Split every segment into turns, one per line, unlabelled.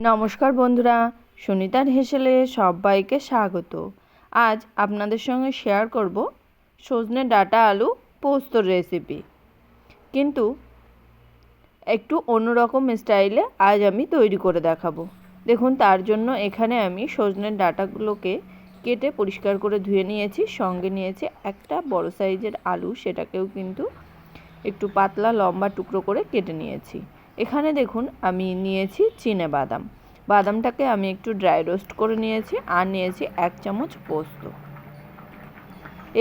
নমস্কার বন্ধুরা, সুনিতার হেসেলে সবাইকে স্বাগত। আজ আপনাদের সঙ্গে শেয়ার করব সজনে ডাটা আলু পোস্তর রেসিপি কিন্তু একটু অন্যরকম স্টাইলে আজ আমি তৈরি করে দেখাবো। দেখুন, তার জন্য এখানে আমি সজনের ডাটাগুলোকে কেটে পরিষ্কার করে ধুয়ে নিয়েছি, সঙ্গে নিয়েছি একটা বড় সাইজের আলু, সেটাকেও কিন্তু একটু পাতলা লম্বা টুকরো করে কেটে নিয়েছি। এখানে দেখুন, আমি নিয়েছি চিনে বাদাম। বাদামটাকে আমি একটু ড্রাই রোস্ট করে নিয়েছি আর নিয়েছি এক চামচ পোস্ত।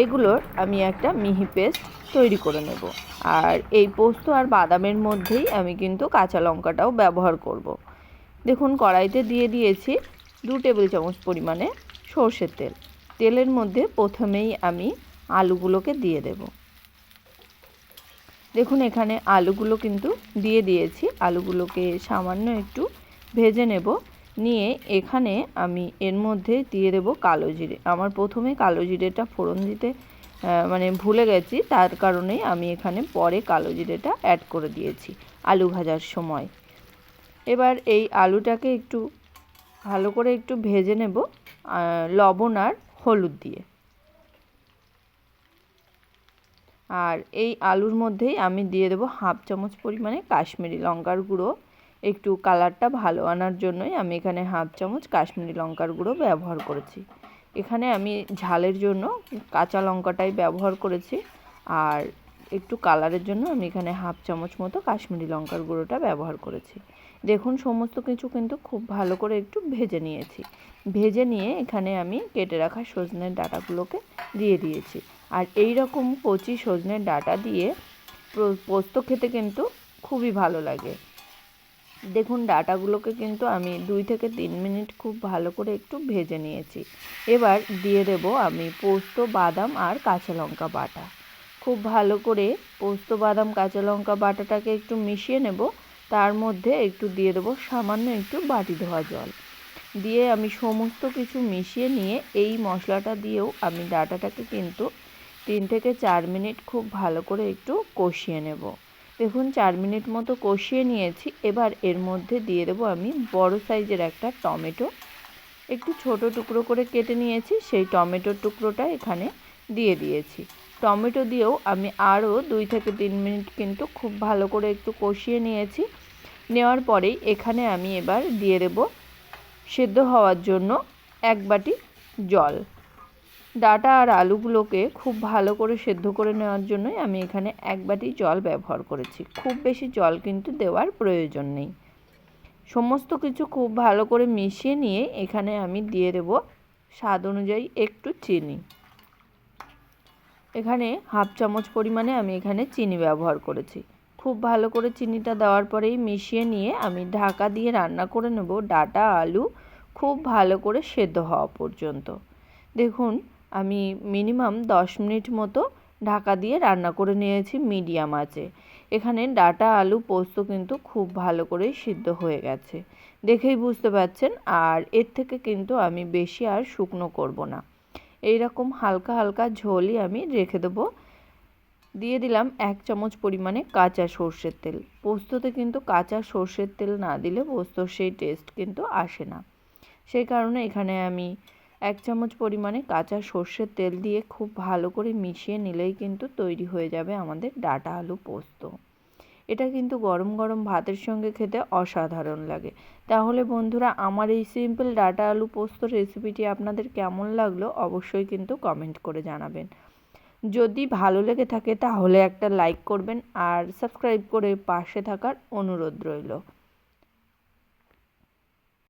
এগুলোর আমি একটা মিহি পেস্ট তৈরি করে নেব। আর এই পোস্ত আর বাদামের মধ্যেই আমি কিন্তু কাঁচা লঙ্কাটাও ব্যবহার করব। দেখুন, কড়াইতে দিয়ে দিয়েছি দু টেবিল চামচ পরিমাণে সর্ষের তেল। তেলের মধ্যে প্রথমেই আমি আলুগুলোকে দিয়ে দেবো। দেখুন, এখানে আলুগুলো কিন্তু দিয়ে দিয়েছি। আলুগুলোকে সামান্য একটু ভেজে নেব। নিয়ে এখানে আমি এর মধ্যে দিয়ে দেব কালো জিরে। আমার প্রথমে কালো জিরেটা ফোড়ন দিতে মানে ভুলে গেছি। তার কারণেই আমি এখানে পরে কালো জিরেটা অ্যাড করে দিয়েছি আলু ভাজার সময়। এবার এই আলুটাকে একটু ভালো করে একটু ভেজে নেব লবণ আর হলুদ দিয়ে। আর এই আলুর মধ্যেই আমি দিয়ে দেবো হাফ চামচ পরিমাণে কাশ্মীরি লঙ্কার গুঁড়ো। একটু কালারটা ভালো আনার জন্যই আমি এখানে হাফ চামচ কাশ্মীরি লঙ্কার গুঁড়ো ব্যবহার করেছি। এখানে আমি ঝালের জন্য কাঁচা লঙ্কাটাই ব্যবহার করেছি আর একটু কালারের জন্য আমি এখানে হাফ চামচ মতো কাশ্মীরি লঙ্কার গুঁড়োটা ব্যবহার করেছি। দেখুন, সমস্ত কিছু কিন্তু খুব ভালো করে একটু ভেজে নিয়েছি। ভেজে নিয়ে এখানে আমি কেটে রাখা সজনের ডাটাগুলোকে দিয়ে দিয়েছি। আর এই রকম কচি সজনের ডাটা দিয়ে পোস্ত খেতে কিন্তু খুবই ভালো লাগে। দেখুন, ডাটাগুলোকে কিন্তু আমি দুই থেকে তিন মিনিট খুব ভালো করে একটু ভেজে নিয়েছি। এবার দিয়ে দেব আমি পোস্ত, বাদাম আর কাঁচা লঙ্কা বাটা। খুব ভালো করে পোস্ত, বাদাম, কাঁচা লঙ্কা বাটাটাকে একটু মিশিয়ে নেব। তার মধ্যে একটু দিয়ে দেবো সামান্য একটু বাটি ধোয়া জল। দিয়ে আমি সমস্ত কিছু মিশিয়ে নিয়ে এই মশলাটা দিয়েও আমি ডাটাটাকে কিন্তু তিন থেকে চার মিনিট খুব ভালো করে একটু কষিয়ে নেব। দেখুন, চার মিনিট মতো কষিয়ে নিয়েছি। এবার এর মধ্যে দিয়ে দেবো আমি বড় সাইজের একটা টমেটো। একটু ছোট টুকরো করে কেটে নিয়েছি, সেই টমেটোর টুকরোটা এখানে দিয়ে দিয়েছি। টমেটো দিয়েও আমি আরও দুই থেকে তিন মিনিট কিন্তু খুব ভালো করে একটু কষিয়ে নিয়েছি। নেওয়ার পরেই এখানে আমি এবার দিয়ে দেব সেদ্ধ হওয়ার জন্য এক বাটি জল। ডাটা আর আলুগুলোকে খুব ভালো করে সেদ্ধ করে নেওয়ার জন্যই আমি এখানে এক বাটি জল ব্যবহার করেছি। খুব বেশি জল কিন্তু দেওয়ার প্রয়োজন নেই। সমস্ত কিছু খুব ভালো করে মিশিয়ে নিয়ে এখানে আমি দিয়ে দেব স্বাদ অনুযায়ী একটু চিনি। এখানে হাফ চামচ পরিমাণে আমি এখানে চিনি ব্যবহার করেছি। খুব ভালো করে চিনিটা দেওয়ার পরেই মিশিয়ে নিয়ে আমি ঢাকা দিয়ে রান্না করে নেব ডাটা, আলু খুব ভালো করে সেদ্ধ হওয়া পর্যন্ত। দেখুন আমি মিনিমাম দশ মিনিট মতো ঢাকা দিয়ে রান্না করে নিয়েছি মিডিয়াম আঁচে। এখানে ডাটা, আলু, পোস্ত কিন্তু খুব ভালো করেই সিদ্ধ হয়ে গেছে। দেখেই বুঝতে পারছেন, আর এর থেকে কিন্তু আমি বেশি আর শুকনো করব না। এই রকম হালকা হালকা ঝোলই আমি রেখে দেবো। দিয়ে দিলাম এক চামচ পরিমাণে কাঁচা সর্ষের তেল। পোস্ততে কিন্তু কাঁচা সর্ষের তেল না দিলে পোস্তর সেই টেস্ট কিন্তু আসে না। সেই কারণে এখানে আমি এক চামচ পরিমাণে কাঁচা সর্ষের তেল দিয়ে খুব ভালো করে মিশিয়ে নিলেই কিন্তু তৈরি হয়ে যাবে আমাদের ডাটা আলু পোস্ত। এটা কিন্তু গরম গরম ভাতের সঙ্গে খেতে অসাধারণ লাগে। তাহলে বন্ধুরা, আমার এই সিম্পল ডাটা আলু পোস্ত রেসিপিটি আপনাদের কেমন লাগল অবশ্যই কিন্তু কমেন্ট করে জানাবেন। যদি ভালো লেগে থাকে তাহলে একটা লাইক করবেন আর সাবস্ক্রাইব করে পাশে থাকার অনুরোধ রইল।